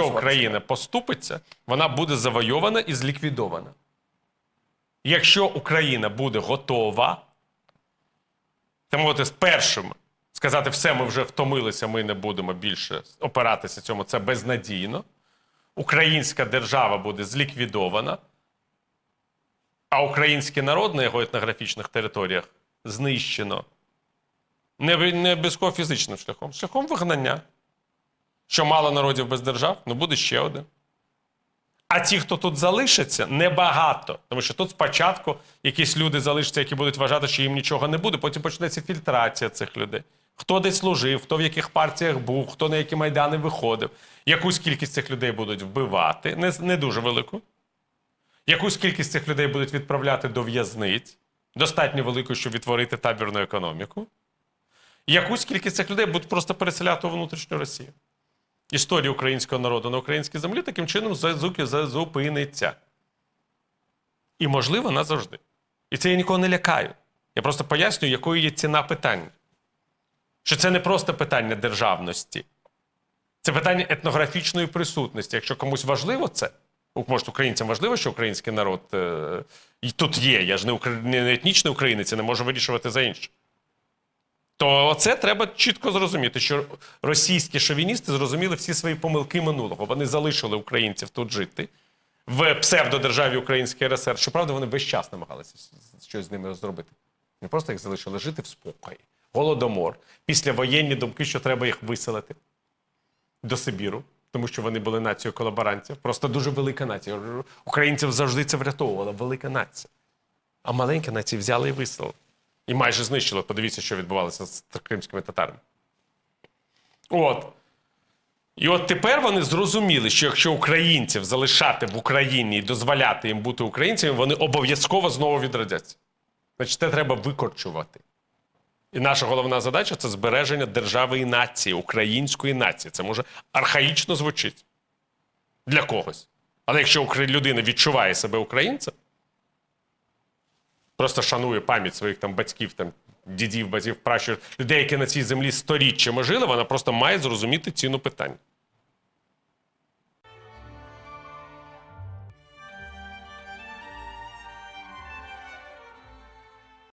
якщо. Україна поступиться, вона буде завойована і зліквідована. Якщо Україна буде готова, з першим сказати, все, ми вже втомилися, ми не будемо більше опиратися цьому, це безнадійно. Українська держава буде зліквідована, а український народ на його етнографічних територіях знищено. Не, не обов'язково фізичним шляхом, шляхом вигнання. Що мало народів без держав, ну буде ще один. А ті, хто тут залишиться, небагато. Тому що тут спочатку якісь люди залишаться, які будуть вважати, що їм нічого не буде. Потім почнеться фільтрація цих людей. Хто десь служив, хто в яких партіях був, хто на які майдани виходив. Якусь кількість цих людей будуть вбивати, не, не дуже велику. Якусь кількість цих людей будуть відправляти до в'язниць, достатньо велику, щоб відтворити табірну економіку. Якусь кількість цих людей будуть просто переселяти у внутрішню Росію. Історія українського народу на українській землі таким чином зазуки зупиниться. І, можливо, назавжди. І це я нікого не лякаю. Я просто пояснюю, якою є ціна питання. Що це не просто питання державності, це питання етнографічної присутності. Якщо комусь важливо це, може, українцям важливо, що український народ е, тут є. Я ж не, не етнічний українець, не можу вирішувати за інше. То це треба чітко зрозуміти, що російські шовіністи зрозуміли всі свої помилки минулого. Вони залишили українців тут жити в псевдодержаві Української РСР. Щоправда, вони весь час намагалися щось з ними зробити. Не просто їх залишили жити в спокої. Голодомор, післявоєнні думки, що треба їх виселити до Сибіру, тому що вони були нацією колаборантів. Просто дуже велика нація. Українців завжди це врятовувала. Велика нація. А маленькі нації взяли і виселили. І майже знищили. Подивіться, що відбувалося з кримськими татарами. От. І от тепер вони зрозуміли, що якщо українців залишати в Україні і дозволяти їм бути українцями, вони обов'язково знову відродяться. Значить, це треба викорчувати. І наша головна задача це збереження держави і нації, української нації. Це може архаїчно звучить для когось. Але якщо людина відчуває себе українцем, просто шанує пам'ять своїх там батьків, там, дідів, батьків, пращурів, людей, які на цій землі сторіччями жили, вона просто має зрозуміти ціну питання.